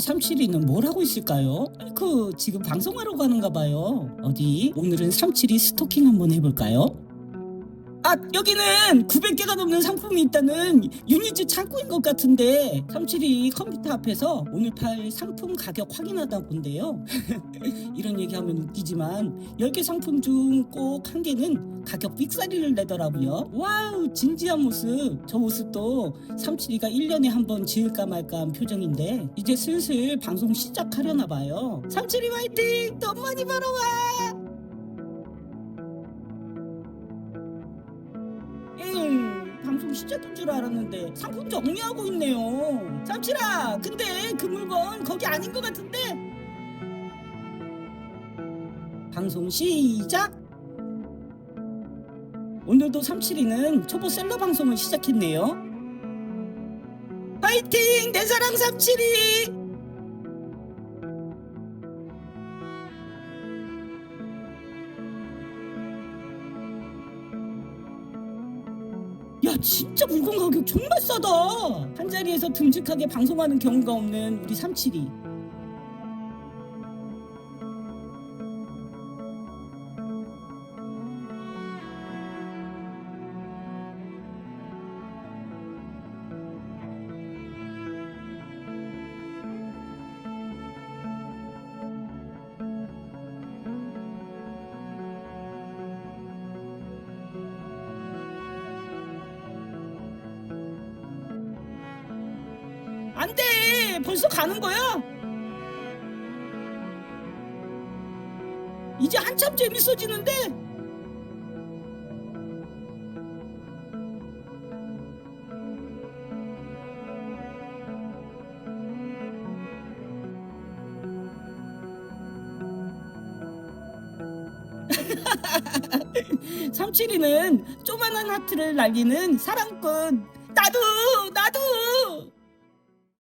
삼칠이는 뭘 하고 있을까요? 그 지금 방송하러 가는가 봐요. 어디? 오늘은 삼칠이 스토킹 한번 해볼까요? 아 여기는 900개가 넘는 상품이 있다는 유니즈 창고인 것 같은데 삼칠이 컴퓨터 앞에서 오늘 팔 상품 가격 확인하다 본데요. 이런 얘기하면 웃기지만 10개 상품 중 꼭 한 개는 가격 삑사리를 내더라고요. 와우 진지한 모습. 저 모습도 삼칠이가 1년에 한 번 지을까 말까 한 표정인데 이제 슬슬 방송 시작하려나 봐요. 삼칠이 화이팅! 돈 많이 벌어와! 방송 시작인 줄 알았는데 상품 정리하고 있네요. 삼칠아, 근데 그 물건 거기 아닌 것 같은데? 방송 시작! 오늘도 삼칠이는 초보 셀러 방송을 시작했네요. 파이팅! 내 사랑 삼칠이! 야 진짜 물건 가격 정말 싸다. 한 자리에서 듬직하게 방송하는 경우가 없는 우리 삼칠이. 안 돼. 벌써 가는 거야? 이제 한참 재밌어지는데? 삼칠이는 조만한 하트를 날리는 사랑꾼. 나도 나도